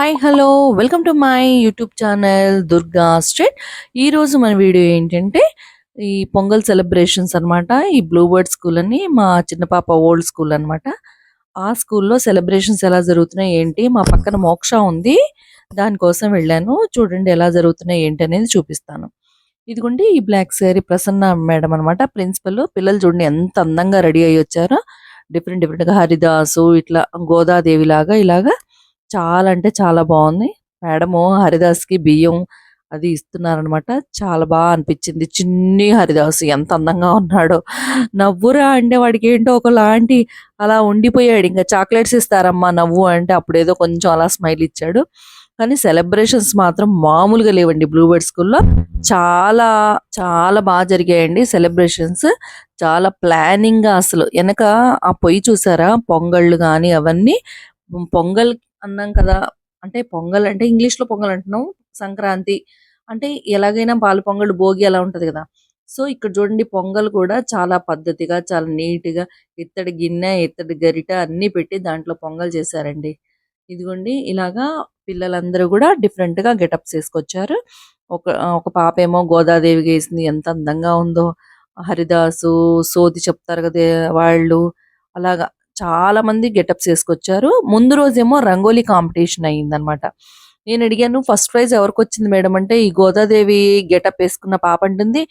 Hi hello welcome to my YouTube channel Durga street ఈరోజు మన video ఏంటంటే ఈ పొంగల్ సెలబ్రేషన్స్ అన్నమాట. ఈ బ్లూ బర్డ్ స్కూల్ అని మా చిన్న పాప ఓల్డ్ స్కూల్ అన్నమాట. ఆ స్కూల్లో సెలబ్రేషన్స్ ఎలా జరుగుతున్నాయి ఏంటి? మా పక్కన మోక్ష ఉంది. దానికోసం వెళ్ళాను. చూడండి ఎలా జరుగుతున్నాయి ఏంటి అనేది చూపిస్తాను. ఇదిగోండి ఈ బ్లాక్ శారీ ప్రసన్న మేడం అన్నమాట. ప్రిన్సిపల్ పిల్లలు చూడండి ఎంత అందంగా రెడీ అయ్యి వచ్చారో. డిఫరెంట్ డిఫరెంట్గా హరిదాసు ఇట్లా గోదాదేవి లాగా ఇలాగా చాలా అంటే చాలా బాగుంది. మేడము హరిదాస్కి బియ్యం అది ఇస్తున్నారనమాట. చాలా బాగా అనిపించింది. చిన్ని హరిదాస్ ఎంత అందంగా ఉన్నాడో. నవ్వురా అంటే వాడికి ఏంటో ఒకలాంటి అలా ఉండిపోయాడు. ఇంకా చాక్లెట్స్ ఇస్తారమ్మా నవ్వు అంటే అప్పుడేదో కొంచెం అలా స్మైల్ ఇచ్చాడు. కానీ సెలబ్రేషన్స్ మాత్రం మామూలుగా లేవండి. బ్లూబర్డ్ స్కూల్లో చాలా చాలా బాగా జరిగాయండి సెలబ్రేషన్స్. చాలా ప్లానింగ్గా అసలు. వెనక ఆ పొయ్యి చూసారా? పొంగళ్ళు కానీ అవన్నీ. పొంగల్ అన్నాం కదా. అంటే పొంగల్ అంటే ఇంగ్లీష్లో పొంగల్ అంటున్నాం. సంక్రాంతి అంటే ఎలాగైనా పాలు పొంగల్ భోగి అలా ఉంటుంది కదా. సో ఇక్కడ చూడండి పొంగల్ కూడా చాలా పద్ధతిగా చాలా నీట్గా ఇత్తడి గిన్నె ఇత్తడి గరిట అన్ని పెట్టి దాంట్లో పొంగల్ చేశారండి. ఇదిగోండి ఇలాగా పిల్లలందరూ కూడా డిఫరెంట్గా గెటప్స్ వేసుకొచ్చారు ఒక ఒక పాప ఏమో గోదాదేవి వేసింది ఎంత అందంగా ఉందో. హరిదాసు సోది చెప్తారు కదా వాళ్ళు. అలాగా చాలా మంది గెటప్స్ వేసుకొచ్చారు. ముందు రోజేమో రంగోలీ కాంపిటీషన్ అయ్యిందనమాట నేను అడిగాను ఫస్ట్ ప్రైజ్ ఎవరికి వచ్చింది మేడం? అంటే ఈ గోదాదేవి గెటప్ వేసుకున్న పాప అంటుంది.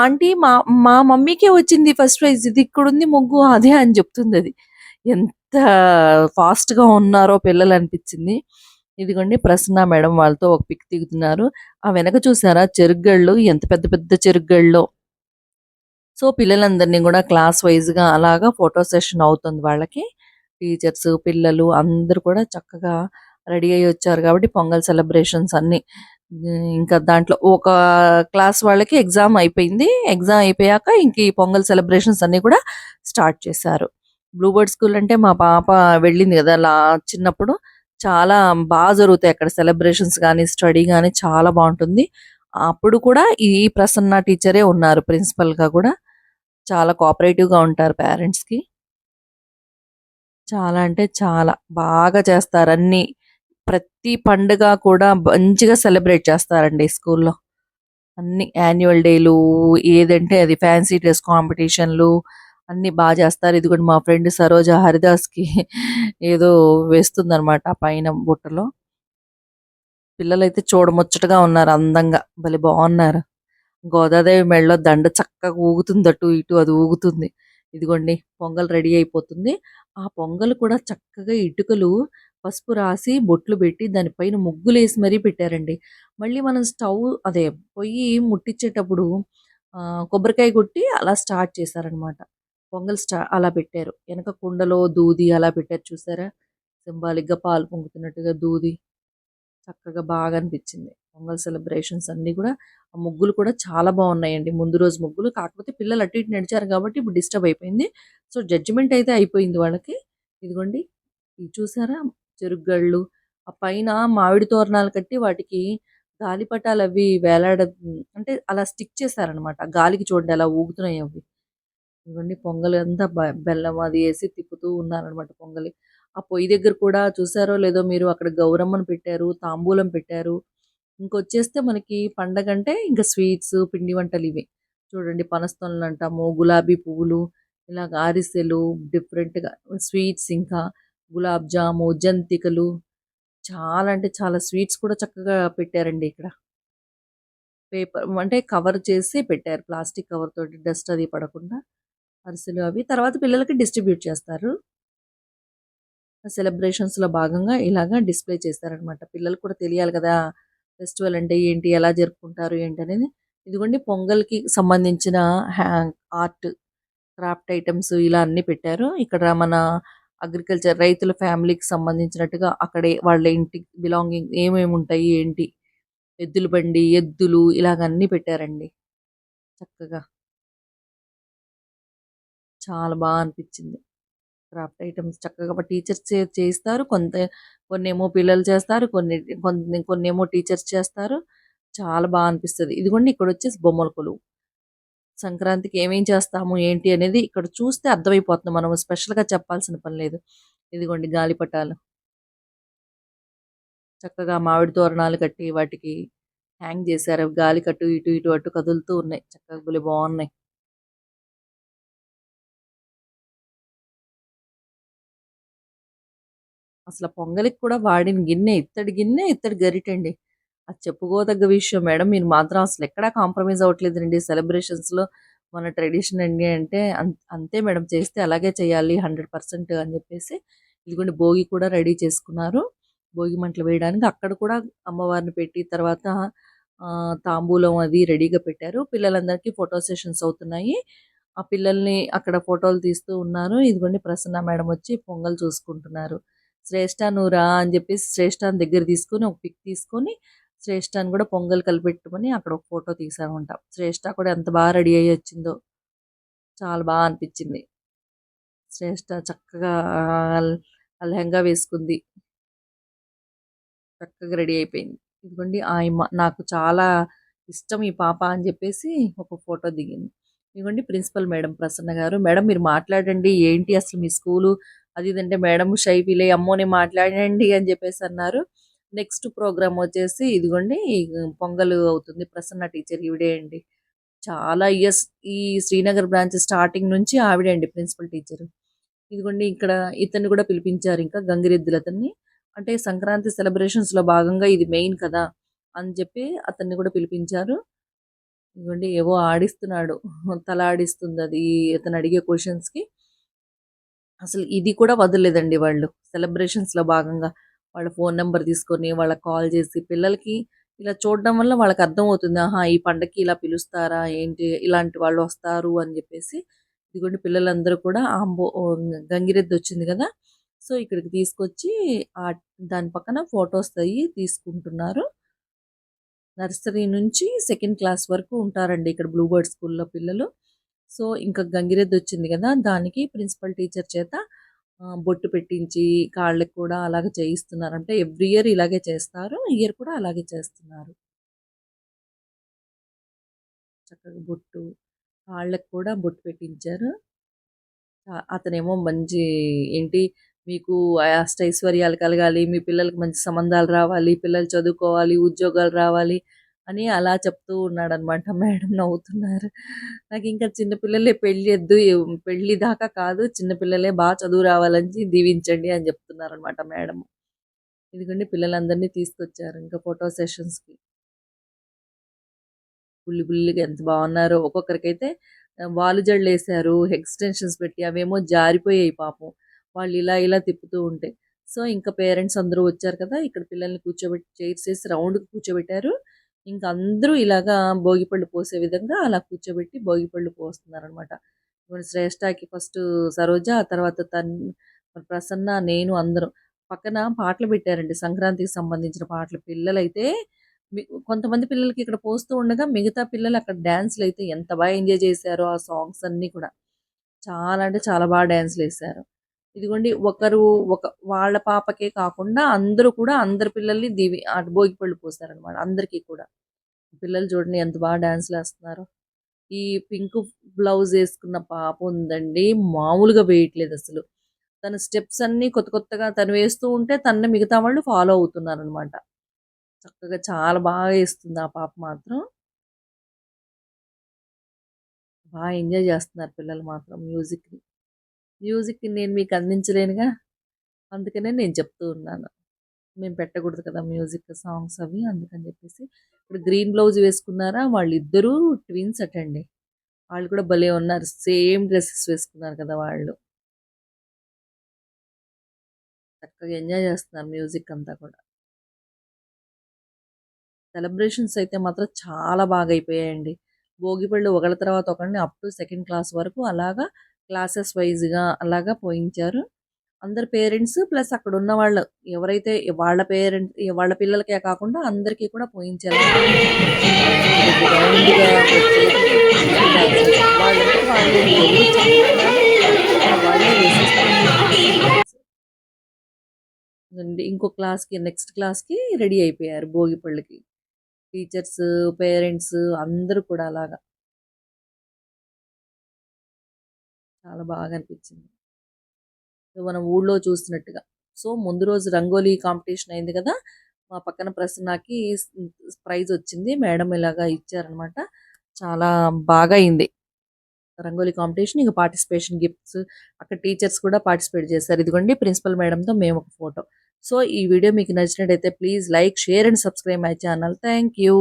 ఆంటీ మా మా మమ్మీకే వచ్చింది ఫస్ట్ ప్రైజ్. ఇది ఇక్కడ ఉంది ముగ్గు అదే అని చెప్తుంది అది. ఎంత ఫాస్ట్గా ఉన్నారో పిల్లలు అనిపించింది. ఇదిగోండి ప్రసన్న మేడం వాళ్ళతో ఒక పిక్ దిగుతున్నారు. ఆ వెనక చూసారా చెరుగళ్ళు ఎంత పెద్ద పెద్ద చెరుగ్గళ్ళో. సో పిల్లలందరినీ కూడా క్లాస్ వైజ్గా అలాగా ఫోటో సెషన్ అవుతుంది వాళ్ళకి. టీచర్స్ పిల్లలు అందరూ కూడా చక్కగా రెడీ అయ్యి వచ్చారు కాబట్టి పొంగల్ సెలబ్రేషన్స్ అన్ని. ఇంకా దాంట్లో ఒక క్లాస్ వాళ్ళకి ఎగ్జామ్ అయిపోయింది. ఎగ్జామ్ అయిపోయాక ఇంక ఈ పొంగల్ సెలబ్రేషన్స్ అన్నీ కూడా స్టార్ట్ చేశారు. బ్లూ బర్డ్ స్కూల్ అంటే మా పాప వెళ్ళింది కదా లా చిన్నప్పుడు. చాలా బాగా జరుగుతాయి అక్కడ సెలబ్రేషన్స్ కానీ స్టడీ కానీ చాలా బాగుంటుంది. అప్పుడు కూడా ఈ ప్రసన్న టీచరే ఉన్నారు ప్రిన్సిపల్గా కూడా. చాలా కోఆపరేటివ్గా ఉంటారు పేరెంట్స్కి చాలా అంటే చాలా. బాగా చేస్తారు అన్ని. ప్రతి పండుగ కూడా మంచిగా సెలబ్రేట్ చేస్తారండి స్కూల్లో. అన్ని యాన్యువల్ డేలు ఏదంటే అది ఫ్యాన్సీ డ్రెస్ కాంపిటీషన్లు అన్ని బాగా చేస్తారు. ఇది కూడా మా ఫ్రెండ్ సరోజ హరిదాస్కి ఏదో వేస్తుంది అనమాట పైన బుట్టలో. పిల్లలైతే చూడముచ్చటగా ఉన్నారు అందంగా. భలే బాగున్నారు. గోదాదేవి మెడలో దండ చక్కగా ఊగుతుంది అటు ఇటు అది ఊగుతుంది. ఇదిగోండి పొంగల్ రెడీ అయిపోతుంది. ఆ పొంగల్ కూడా చక్కగా ఇటుకలు పసుపు రాసి బొట్లు పెట్టి దానిపైన ముగ్గులు వేసి మరీ పెట్టారండి. మళ్ళీ మనం స్టవ్ అదే పొయ్యి ముట్టించేటప్పుడు కొబ్బరికాయ కొట్టి అలా స్టార్ట్ చేశారనమాట. పొంగల్ స్టా అలా పెట్టారు. వెనక కుండలో దూది అలా పెట్టారు చూసారా? సింబాలిక్గా పాలు పొంగుతున్నట్టుగా దూది. చక్కగా బాగా అనిపించింది. పొంగల్ సెలబ్రేషన్స్ అన్నీ కూడా ఆ ముగ్గులు కూడా చాలా బాగున్నాయండి. ముందు రోజు ముగ్గులు కాకపోతే పిల్లలు అటు ఇటు నడిచారు కాబట్టి ఇప్పుడు డిస్టర్బ్ అయిపోయింది. సో జడ్జిమెంట్ అయితే అయిపోయింది వాళ్ళకి. ఇదిగోండి ఇది చూసారా? చెరుగ్గళ్ళు. ఆ పైన మామిడి తోరణాలు కట్టి వాటికి గాలిపటాలు అవి వేలాడ అంటే అలా స్టిక్ చేశారనమాట గాలికి చూడండి అలా ఊగుతున్నాయి అవి. ఇవన్నీ పొంగలి అంతా బ- బెల్లం అది వేసి తిప్పుతూ ఉన్నారనమాట పొంగలి. ఆ పొయ్యి దగ్గర కూడా చూసారో లేదో మీరు అక్కడ గౌరమ్మను పెట్టారు తాంబూలం పెట్టారు. ఇంకొచ్చేస్తే మనకి పండగ అంటే ఇంకా స్వీట్స్ పిండి వంటలు ఇవే. చూడండి పనస్తోనలు అంటాము గులాబీ పువ్వులు ఇలా అరిసెలు డిఫరెంట్గా స్వీట్స్ ఇంకా గులాబ్ జాము జంతికలు. చాలా అంటే చాలా స్వీట్స్ కూడా చక్కగా పెట్టారండి ఇక్కడ. పేపర్ అంటే కవర్ చేసి పెట్టారు. ప్లాస్టిక్ కవర్ తోటి డస్ట్ అది పడకుండా అరిసెలు అవి. తర్వాత పిల్లలకి డిస్ట్రిబ్యూట్ చేస్తారు. సెలబ్రేషన్స్లో భాగంగా ఇలాగా డిస్ప్లే చేస్తారనమాట పిల్లలకు కూడా తెలియాలి కదా ఫెస్టివల్ అంటే ఏంటి? ఎలా జరుపుకుంటారు? ఏంటి? అనేది ఇదిగోండి పొంగల్కి సంబంధించిన ఆర్ట్ క్రాఫ్ట్ ఐటమ్స్ ఇలా అన్ని పెట్టారు. ఇక్కడ మన అగ్రికల్చర్ రైతుల ఫ్యామిలీకి సంబంధించినట్టుగా అక్కడే వాళ్ళ ఇంటి బిలాంగింగ్ ఏమేమి ఉంటాయి? ఏంటి? ఎద్దుల బండి ఎద్దులు ఇలాగ అన్ని పెట్టారండి. చక్కగా. చాలా బాగా అనిపించింది. క్రాఫ్ట్ ఐటమ్స్ చక్కగా టీచర్స్ చేస్తారు కొంత కొన్ని ఏమో పిల్లలు చేస్తారు. కొన్ని కొన్ని కొన్ని ఏమో టీచర్స్ చేస్తారు. చాలా బాగా అనిపిస్తుంది. ఇదిగోండి ఇక్కడ వచ్చేసి బొమ్మల కొలువు సంక్రాంతికి ఏమేం చేస్తాము ఏంటి అనేది ఇక్కడ చూస్తే అర్థమైపోతుంది. మనం స్పెషల్గా చెప్పాల్సిన పని లేదు. ఇదిగోండి గాలిపటాలు. చక్కగా మామిడి తోరణాలు కట్టి వాటికి హ్యాంగ్ చేశారు. గాలి కట్టు ఇటు ఇటు అటు కదులుతూ ఉన్నాయి. చక్కగా బాగున్నాయి. అసలు పొంగలికి కూడా వాడిన గిన్నె ఇత్తడి గిన్నె ఇత్తడి గరిటండి. అది చెప్పుకోదగ్గ విషయం. మేడం మీరు మాత్రం అసలు ఎక్కడా కాంప్రమైజ్ అవ్వట్లేదండి సెలబ్రేషన్స్లో మన ట్రెడిషన్ అండి అంటే అంతే మేడం. చేస్తే అలాగే చేయాలి హండ్రెడ్ పర్సెంట్ అని చెప్పేసి ఇదిగోండి భోగి కూడా రెడీ చేసుకున్నారు. భోగి మంటలు వేయడానికి అక్కడ కూడా అమ్మవారిని పెట్టి తర్వాత తాంబూలం అది రెడీగా పెట్టారు. పిల్లలందరికీ ఫోటో సెషన్స్ అవుతున్నాయి. ఆ పిల్లల్ని అక్కడ ఫోటోలు తీస్తూ ఉన్నారు. ఇదిగోండి ప్రసన్న మేడం వచ్చి పొంగల్ చూసుకుంటున్నారు. శ్రేష్ఠ నువ్వు రా అని చెప్పేసి శ్రేష్ఠాన్ని దగ్గర తీసుకొని ఒక పిక్ తీసుకొని శ్రేష్ఠాన్ని కూడా పొంగల్ కలిపెట్టుకొని అక్కడ ఒక ఫోటో తీసామంట శ్రేష్ఠ కూడా ఎంత బాగా రెడీ అయ్యి వచ్చిందో చాలా బాగా అనిపించింది. శ్రేష్ఠ చక్కగా లెహంగా వేసుకుంది. చక్కగా రెడీ అయిపోయింది. ఇదిగోండి ఆయమ్మ నాకు చాలా ఇష్టం ఈ పాప అని చెప్పేసి ఒక ఫోటో దిగింది. ఇదిగోండి ప్రిన్సిపల్ మేడం ప్రసన్న గారు. మేడం మీరు మాట్లాడండి ఏంటి అసలు మీ స్కూలు అది ఇదంటే మేడం షై ఫీల్ అయ్యి అమ్మోని మాట్లాడండి అని చెప్పేసి అన్నారు. నెక్స్ట్ ప్రోగ్రామ్ వచ్చేసి ఇదిగోండి పొంగల్ అవుతుంది. ప్రసన్న టీచర్ ఈవిడేయండి చాలా ఇయర్స్ ఈ శ్రీనగర్ బ్రాంచ్ స్టార్టింగ్ నుంచి ఆవిడే అండి ప్రిన్సిపల్ టీచర్. ఇదిగోండి ఇక్కడ ఇతన్ని కూడా పిలిపించారు ఇంకా గంగిరెద్దులు అతన్ని అంటే సంక్రాంతి సెలబ్రేషన్స్లో భాగంగా ఇది మెయిన్ కదా అని చెప్పి అతన్ని కూడా పిలిపించారు. ఇదిగోండి ఏవో ఆడిస్తున్నాడు. తల ఆడిస్తుంది అది. ఇతను అడిగే క్వశ్చన్స్కి అసలు ఇది కూడా వదలలేదండి వాళ్ళు. సెలబ్రేషన్స్లో భాగంగా వాళ్ళ ఫోన్ నెంబర్ తీసుకొని వాళ్ళకి కాల్ చేసి పిల్లలకి ఇలా చూడడం వల్ల వాళ్ళకి అర్థం అవుతుంది ఆహా ఈ పండగకి ఇలా పిలుస్తారా? ఏంటి? ఇలాంటి వాళ్ళు వస్తారు అని చెప్పేసి ఇదిగోండి పిల్లలందరూ కూడా ఆంబో గంగిరెద్దు వచ్చింది కదా! సో ఇక్కడికి తీసుకొచ్చి ఆ దాని పక్కన ఫొటోస్ అయ్యి తీసుకుంటున్నారు. నర్సరీ నుంచి సెకండ్ క్లాస్ వరకు ఉంటారండి ఇక్కడ బ్లూ బర్డ్ స్కూల్లో పిల్లలు. సో ఇంకా గంగిరెద్దు వచ్చింది కదా! దానికి ప్రిన్సిపల్ టీచర్ చేత బొట్టు పెట్టించి కాళ్ళకి కూడా అలాగే చేయిస్తున్నారు అంటే ఎవ్రీ ఇయర్ ఇలాగే చేస్తారు. ఇయర్ కూడా అలాగే చేస్తున్నారు. చక్కగా బొట్టు కాళ్ళకి కూడా బొట్టు పెట్టించారు. అతనేమో మంచి ఏంటి మీకు అష్టైశ్వర్యాలు కలగాలి మీ పిల్లలకి మంచి సంబంధాలు రావాలి పిల్లలు చదువుకోవాలి ఉద్యోగాలు రావాలి అని అలా చెప్తూ ఉన్నాడు అనమాట మేడం నవ్వుతున్నారు. నాకు ఇంకా చిన్నపిల్లలే పెళ్ళి వద్దు పెళ్ళి దాకా కాదు చిన్నపిల్లలే బాగా చదువు రావాలని దీవించండి అని చెప్తున్నారు అనమాట మేడం. ఇదిగోండి పిల్లలందరినీ తీసుకొచ్చారు ఇంకా ఫోటో సెషన్స్కి. బుల్లి బుల్లిగా ఎంత బాగున్నారో. ఒక్కొక్కరికైతే వాళ్ళు వాలు జడలు వేసారు ఎక్స్టెన్షన్స్ పెట్టి అవేమో జారిపోయాయి పాపం. వాళ్ళు ఇలా ఇలా తిప్పుతూ ఉంటే. సో ఇంకా పేరెంట్స్ అందరూ వచ్చారు కదా ఇక్కడ పిల్లల్ని కూర్చోబెట్టి చైర్స్ వేసి రౌండ్ కూర్చోబెట్టారు. ఇంకా అందరూ ఇలాగా భోగిపళ్ళు పోసే విధంగా అలా కూర్చోబెట్టి భోగిపళ్ళు పోస్తున్నారు అనమాట శ్రేష్ఠకి ఫస్ట్ సరోజ ఆ తర్వాత తన్ ప్రసన్న నేను అందరం. పక్కన పాటలు పెట్టారండి. సంక్రాంతికి సంబంధించిన పాటలు. పిల్లలైతే కొంతమంది పిల్లలకి ఇక్కడ పోస్తూ ఉండగా మిగతా పిల్లలు అక్కడ డ్యాన్స్లు అయితే ఎంత బాగా ఎంజాయ్ చేశారో ఆ సాంగ్స్ అన్నీ కూడా. చాలా అంటే చాలా బాగా డ్యాన్స్లు వేశారు. ఇదిగోండి ఒకరు ఒక వాళ్ళ పాపకే కాకుండా అందరూ కూడా అందరి పిల్లల్ని దీవి అటు భోగిపళ్ళు పోసారనమాట అందరికీ కూడా. పిల్లలు చూడండి ఎంత బాగా డాన్స్లు వేస్తున్నారు. ఈ పింక్ బ్లౌజ్ వేసుకున్న పాప ఉందండి. మామూలుగా వేయట్లేదు అసలు. తన స్టెప్స్ అన్నీ కొత్త కొత్తగా తను వేస్తూ ఉంటే తన మిగతా వాళ్ళు ఫాలో అవుతున్నారు అనమాట చక్కగా చాలా బాగా వేస్తుంది ఆ పాప మాత్రం. బాగా ఎంజాయ్ చేస్తున్నారు పిల్లలు మాత్రం మ్యూజిక్ని. మ్యూజిక్ నేను మీకు అందించలేనుగా. అందుకనే నేను చెప్తూ ఉన్నాను. మేము పెట్టకూడదు కదా మ్యూజిక్ సాంగ్స్ అవి అందుకని చెప్పేసి. ఇప్పుడు గ్రీన్ బ్లౌజ్ వేసుకున్నారా? వాళ్ళిద్దరూ ట్విన్స్ అటండి. వాళ్ళు కూడా భలే ఉన్నారు. సేమ్ డ్రెస్సెస్ వేసుకున్నారు కదా వాళ్ళు. చక్కగా ఎంజాయ్ చేస్తున్నారు మ్యూజిక్ అంతా కూడా. సెలబ్రేషన్స్ అయితే మాత్రం చాలా బాగా అయిపోయాయండి. భోగిపళ్ళు ఒకళ్ళ తర్వాత ఒకరిని అప్ టు సెకండ్ క్లాస్ వరకు అలాగా క్లాసెస్ వైజ్గా అలాగా పోయించారు. అందరు పేరెంట్స్ ప్లస్ అక్కడ ఉన్న వాళ్ళు. ఎవరైతే వాళ్ళ పేరెంట్ వాళ్ళ పిల్లలకే కాకుండా అందరికీ కూడా పోయించారు ఇంకో క్లాస్కి నెక్స్ట్ క్లాస్కి రెడీ అయిపోయారు భోగి పళ్ళకి. టీచర్స్ పేరెంట్స్ అందరూ కూడా అలాగా. చాలా బాగా అనిపించింది. మనం ఊళ్ళో చూసినట్టుగా. సో ముందు రోజు రంగోలీ కాంపిటీషన్ అయింది కదా! మా పక్కన ప్రసన్నకి ప్రైజ్ వచ్చింది. మేడం ఇలాగా ఇచ్చారనమాట. చాలా బాగా అయింది. రంగోలీ కాంపిటీషన్ ఇంకా పార్టిసిపేషన్ గిఫ్ట్స్ అక్కడ టీచర్స్ కూడా పార్టిసిపేట్ చేశారు. ఇదిగోండి ప్రిన్సిపల్ మేడంతో మేము ఒక ఫోటో. సో ఈ వీడియో మీకు నచ్చినట్టయితే please like share and subscribe my channel. Thank you